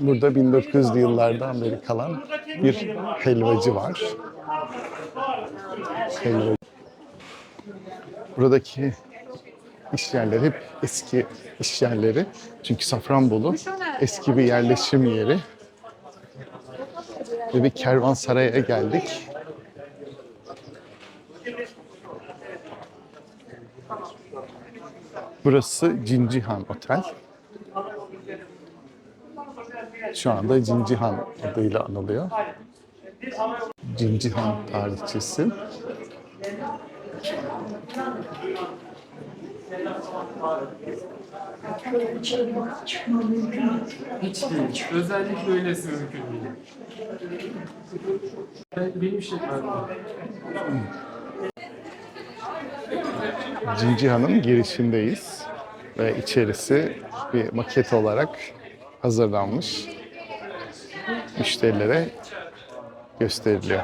Burada 1900'lü yıllardan beri kalan bir helvacı var. Helva. Buradaki iş yerleri hep eski iş yerleri. Çünkü Safranbolu eski bir yerleşim yeri. Ve bir kervansaraya geldik. Burası Cincihan Otel. Şu anda Cincihan adıyla anılıyor. Cincihan tarihçesi. Hiç değil. Özellikle öylesi mümkün değil. Ben- Benim şey var. Cincihan'ın girişindeyiz. Ve içerisi bir maket olarak hazırlanmış. Müşterilere gösteriliyor.